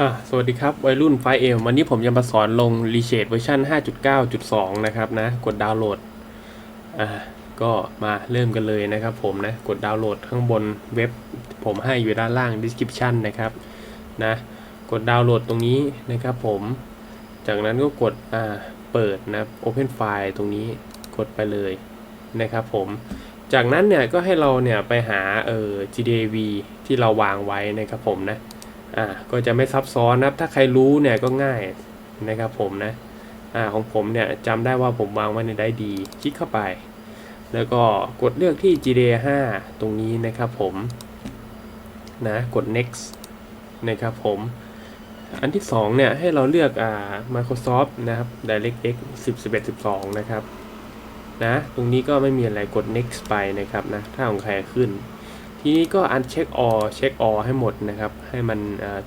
อะสวัสดีครับ วัยรุ่นไฟเอมวันนี้ผมจะมาสอนลง r e s h a d e เวอร์ชัน5.9.2 นะครับนะ กดดาวน์โหลด อะก็มาเริ่มกันเลยนะครับผมนะ กดดาวน์โหลดข้างบนเว็บ ผมให้อยู่ด้านล่าง description นะครับ นะ กดดาวน์โหลดตรงนี้นะครับผม จากนั้นก็กด อ่า เปิดนะ Open File ตรงนี้ กดไปเลยนะครับผม จากนั้นเนี่ยก็ให้เราเนี่ยไปหาเอ่อ GDV ที่เราวางไว้นะครับผมนะ อ่าก็จะไม่ซับซ้อนนะครับ ถ้าใครรู้เนี่ยก็ง่ายนะครับผมนะอ่าของผมเนี่ยจำได้ว่าผมวางไว้ในได้ดี คลิกเข้าไป แล้วก็กดเลือกที่ GDA 5ตรงนี้นะครับผมนะกด next นะครับผมอันที่สองเนี่ย ให้เราเลือกอ่า Microsoft นะครับ DirectX 10 11 12 นะครับ นะ ตรงนี้ก็ไม่มีอะไรกด next ไปนะครับนะ ถ้าของใครขึ้น ทีนี้ก็อันเช็คออเช็คออให้หมดนะครับ ให้มัน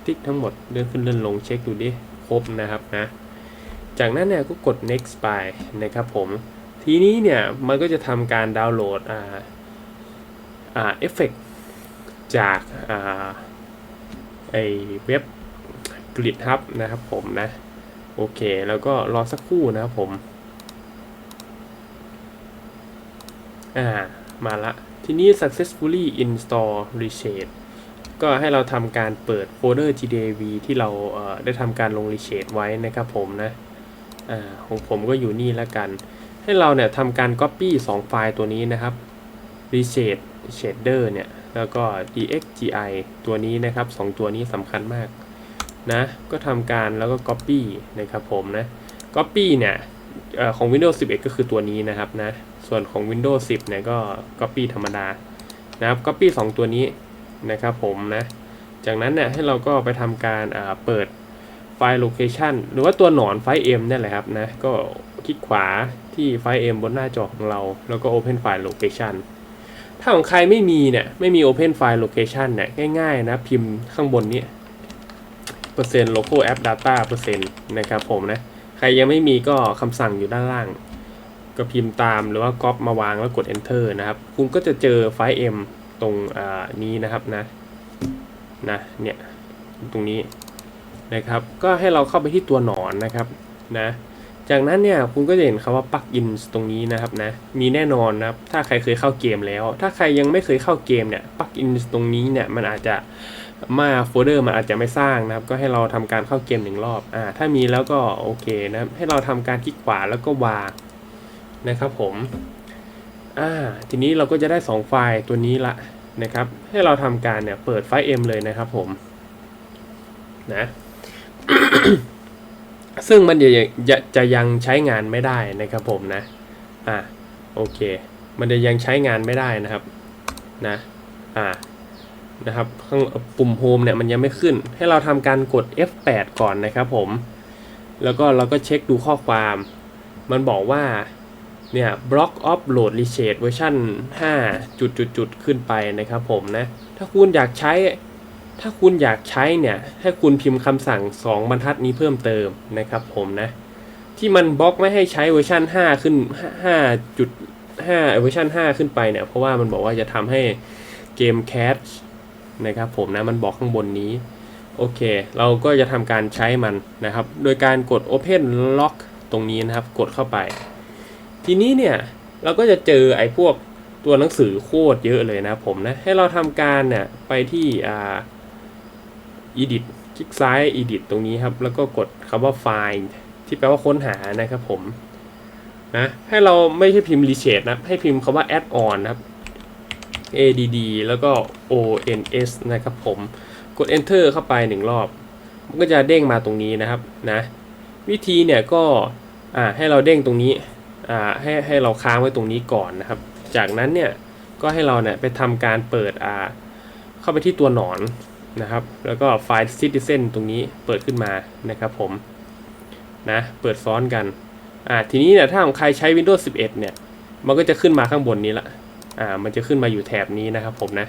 ติ๊กทั้งหมดเลื่อนขึ้นเลื่อนลงเช็คดูดิครบนะครับนะ จากนั้นเนี่ยก็กด next ไปนะครับผม ทีนี้เนี่ยมันก็จะทำการดาวน์โหลดอ่าอ่าเอฟเฟกจากอ่าไอเว็บกริดฮับนะครับผมนะ โอเค แล้วก็รอสักครู่นะครับผม อ่า มาละ ทีนี้ successfully install reshade ก็ให้เราทำการเปิดโฟลเดอร์ gdv ที่เราเได้ทำการลง reshade ไว้นะครับผมนะอของผมก็อยู่นี่แล้วกัน ให้เราเนี่ยทำการ copy 2 ไฟล์ตัวนี้นะครับ reshade shader เนี่ย แล้วก็ dxgi ตัวนี้นะครับ 2 ตัวนี้สำคัญมากนะ ก็ทำการแล้วก็ copy นะครับผมนะ copy เนี่ย ของ Windows 11 ก็คือตัวนี้นะครับนะ ส่วนของ Windows 10 เนี่ยก็ Copy ธรรมดานะครับ Copy 2 ตัวนี้นะครับผมนะ จากนั้นเนี่ยให้เราก็ไปทำการเปิดไฟล์ location หรือว่าตัวหนอนไฟล์ M นี่แหละครับนะ ก็คลิกขวาที่ไฟล์ M บนหน้าจอของเรา แล้วก็ Open File Location ถ้าของใครไม่มีเนี่ย ไม่มี Open File Location เนี่ย ง่ายๆนะ พิมพ์ข้างบนนี้เปอร์เซ็นต์ local app data เปอร์เซ็นต์นะครับผมนะ ครยังไม่มีก็คำสั่งอยู่ด้านล่าง ก็พิมพ์ตามหรือว่าก๊อปมาวางแล้วกด enter นะครับ คุณก็จะเจอไฟล์ M ตรงอ่านี้นะครับนะนะเนี่ยตรงนี้นะครับ ก็ให้เราเข้าไปที่ตัวหนอนนะครับนะจากนั้นเนี่ยคุณก็จะเห็นคำว่า plugin ตรงนี้นะครับนะมีแน่นอนนะครับถ้าใครเคยเข้าเกมแล้ว ถ้าใครยังไม่เคยเข้าเกมเนี่ย plugin ตรงนี้เนี่ยมันอาจจะ มาโฟลเดอร์มันอาจจะไม่สร้างนะครับ ก็ให้เราทำการเข้าเกมหนึ่งรอบอ่าถ้ามีแล้วก็โอเคนะครับ ให้เราทำการคลิกขวาแล้วก็วางนะครับผมอ่าทีนี้เราก็จะได้ 2 ไฟล์ตัวนี้ละนะครับ ให้เราทำการเนี่ยเปิดไฟล์ M เลยนะครับผมนะซึ่งมันจะจะจะยังใช้งานไม่ได้นะครับผมนะอ่าโอเค มันจะยังใช้งานไม่ได้นะครับนะอ่า นะครับข้างปุ่มโฮมเนี่ยมันยังไม่ขึ้น ให้เราทำการกด F8 ก่อนนะครับผม แล้วก็เราก็เช็คดูข้อความ มันบอกว่าเนี่ย block of load reshade เวอร์ชัน5จุดจุดจุดขึ้นไปนะครับผมนะ ถ้าคุณอยากใช้ ถ้าคุณอยากใช้เนี่ย ให้คุณพิมพ์คำสั่ง 2 บรรทัดนี้เพิ่มเติมนะครับผมนะ ที่มันบล็อกไม่ให้ใช้เวอร์ชัน5ขึ้น5จุด5เวอร์ชัน5ขึ้นไปเนี่ย เพราะว่ามันบอกว่าจะทำให้เกมแคช นะครับผมนะมันบอกข้างบนนี้โอเค เราก็จะทำการใช้มันนะครับ โดยการกด Open Lock ตรงนี้นะครับ กดเข้าไป ทีนี้เนี่ยเราก็จะเจอไอ้พวกตัวหนังสือโคตรเยอะเลยนะผมนะ ให้เราทำการเนี่ยไปที่อ่า edit คลิกซ้าย edit ตรงนี้ครับ แล้วก็กดคำว่า find ที่แปลว่าค้นหานะครับผมนะให้เราไม่ใช่พิมพ์ reset นะให้พิมพ์คำว่า add on นะครับ add แล้วก็ ons นะครับผม กด enter เข้าไปหนึ่งรอบ มันก็จะเด้งมาตรงนี้นะครับนะวิธีเนี่ยก็อ่าให้เราเด้งตรงนี้อ่าให้ให้เราค้างไว้ตรงนี้ก่อนนะครับ จากนั้นเนี่ยก็ให้เราเนี่ยไปทำการเปิดอ่าเข้าไปที่ตัวหนอนนะครับ แล้วก็ไฟล์ citizen ตรงนี้เปิดขึ้นมานะครับผมนะเปิดซ้อนกันอ่าทีนี้เนี่ยถ้าของใครใช้ Windows 11 เนี่ย มันก็จะขึ้นมาข้างบนนี้ละ อ่ามันจะขึ้นมาอยู่แถบนี้นะครับผมนะ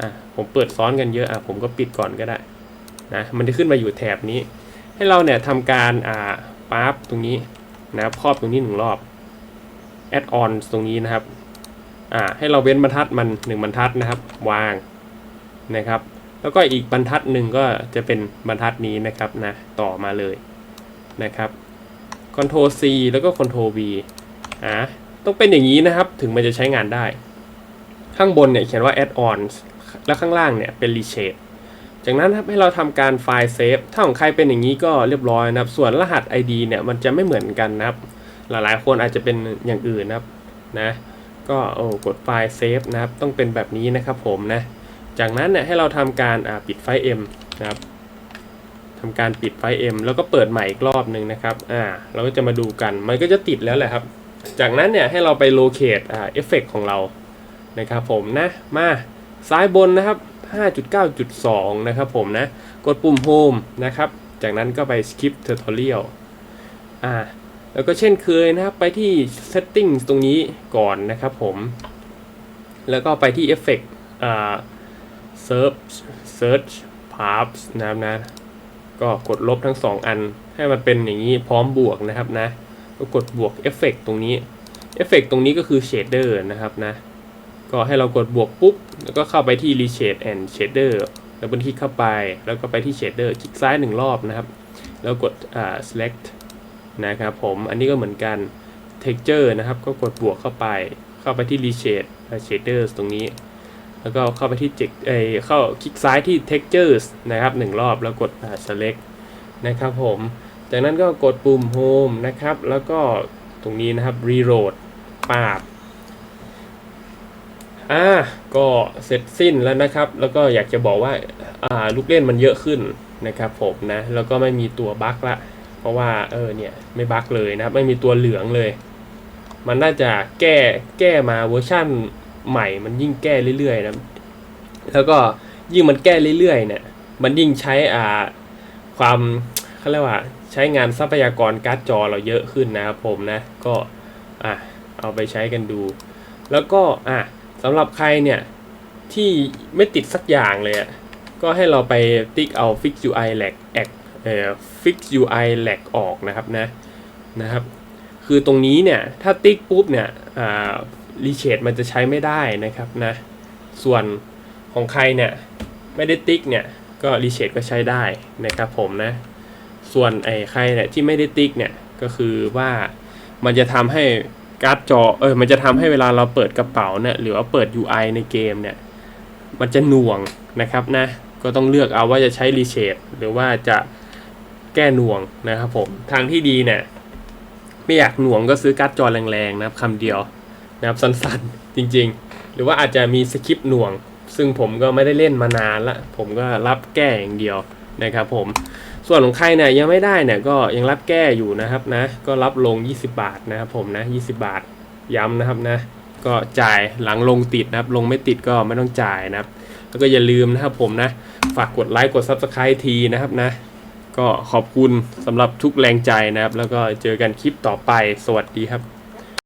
อ่าผมเปิดซ้อนกันเยอะอะผมก็ปิดก่อนก็ได้นะมันจะขึ้นมาอยู่แถบนี้ ให้เราเนี่ยทำการอ่าปั๊บตรงนี้นะครับครอบตรงนี้หนึ่งรอบ add on ตรงนี้นะครับอ่าให้เราเว้นบรรทัดมัน1บรรทัดนะครับ วางนะครับ แล้วก็อีกบรรทัดหนึ่งก็จะเป็นบรรทัดนี้นะครับนะต่อมาเลยนะครับ Ctrl C แล้วก็ Ctrl V อะ ต้องเป็นอย่างนี้นะครับถึงมันจะใช้งานได้ ข้างบนเนี่ยเขียนว่า add-ons และข้างล่างเนี่ยเป็น reshape จากนั้นครับให้เราทำการไฟล์เซฟ ถ้าของใครเป็นอย่างนี้ก็เรียบร้อยนะครับ ส่วนรหัส ID เนี่ยมันจะไม่เหมือนกันนะครับ หลายๆ คนอาจจะเป็นอย่างอื่นนะครับนะ ก็โอ้กดไฟล์เซฟนะครับ ต้องเป็นแบบนี้นะครับผมนะ จากนั้นเนี่ยให้เราทำการปิดไฟล์ M นะครับทำการปิดไฟล์ M แล้วก็เปิดใหม่อีกรอบหนึ่งนะครับ อ่า เราก็จะมาดูกัน มันก็จะติดแล้วแหละครับ จากนั้นเนี่ยให้เราไปโลเคตอ่าเอฟเฟกของเรานะครับผมนะมาซ้ายบนนะครับ 5.9.2 นะครับผมนะ กดปุ่ม Home นะครับ จากนั้นก็ไป Skip Tutorial อ่าแล้วก็เช่นเคยนะครับไปที่ Setting ตรงนี้ก่อนนะครับผม แล้วก็ไปที่ Effect อ่า Search Search Paths นะครับนะ ก็กดลบทั้ง 2 อันให้มันเป็นอย่างนี้พร้อมบวกนะครับนะ ก็กดบวก Effect ตรงนี้ Effect ตรงนี้ก็คือ Shader นะครับนะ ก็ให้เรากดบวกปุ๊บ แล้วก็เข้าไปที่ Reshade and Shader แล้วบันที่เข้าไป แล้วก็ไปที่ Shader คลิกซ้ายหนึ่งรอบนะครับ แล้วกดอ่า Select นะครับผมอันนี้ก็เหมือนกัน Texture นะครับ ก็กดบวกเข้าไป เข้าไปที่ Reshade Shaders ตรงนี้ แล้วก็เข้าไปที่ Text เอเข้าคลิกซ้ายที่ Textures นะครับหนึ่งรอบแล้วกดอ่า Select นะครับผม จากนั้นก็กดปุ่ม Home นะครับ แล้วก็ตรงนี้นะครับ Reload ปาบอ่าก็เสร็จสิ้นแล้วนะครับ แล้วก็อยากจะบอกว่าอ่าลูกเล่นมันเยอะขึ้นนะครับผมนะ แล้วก็ไม่มีตัวบั๊กละ เพราะว่าเออเนี่ยไม่บั๊กเลยนะครับ ไม่มีตัวเหลืองเลย มันน่าจะแก้แก้มาเวอร์ชั่นใหม่มันยิ่งแก้เรื่อยๆนะ แล้วก็ยิ่งมันแก้เรื่อยๆเนี่ย มันยิ่งใช้อ่าความเขาเรียกว่า ใช้งานทรัพยากรการ์ดจอเราเยอะขึ้นนะครับผมนะก็อะเอาไปใช้กันดู แล้วก็อะสำหรับใครเนี่ยที่ไม่ติดสักอย่างเลยอะก็ให้เราไปติ๊กเอา fix UI lag แอกเอ่อ fix UI lag ออกนะครับนะนะครับ คือตรงนี้เนี่ยถ้าติ๊กปุ๊บเนี่ยอ่ารีเชดมันจะใช้ไม่ได้นะครับนะส่วนของใครเนี่ยไม่ได้ติ๊กเนี่ยก็รีเชดก็ใช้ได้นะครับผมนะ ส่วนไอ้ใครเนี่ยที่ไม่ได้ติ๊กเนี่ยก็คือว่ามันจะทำให้การ์ดจอเออมันจะทำให้เวลาเราเปิดกระเป๋าเนี่ยหรือว่าเปิด UI ในเกมเนี่ยมันจะหน่วงนะครับนะก็ต้องเลือกเอาว่าจะใช้รีเชดหรือว่าจะแก้หน่วงนะครับผมทางที่ดีเนี่ยไม่อยากหน่วงก็ซื้อการ์ดจอแรงๆนะครับคำเดียวนะครับสั้นๆจริงๆ หรือว่าอาจจะมีสคริปต์หน่วง ซึ่งผมก็ไม่ได้เล่นมานานละผมก็รับแก้อย่างเดียวนะครับผม ส่วนของใครเนี่ยยังไม่ได้เนี่ยก็ยังรับแก้อยู่นะครับนะก็รับลง 20 บาทนะครับผมนะ 20 บาทย้ำนะครับนะก็จ่ายหลังลงติดนะครับ ลงไม่ติดก็ไม่ต้องจ่ายนะครับ แล้วก็อย่าลืมนะครับผมนะ ฝากกดไลค์กด Subscribe ทีนะครับนะ ก็ขอบคุณสำหรับทุกแรงใจนะครับ แล้วก็เจอกันคลิปต่อไปสวัสดีครับ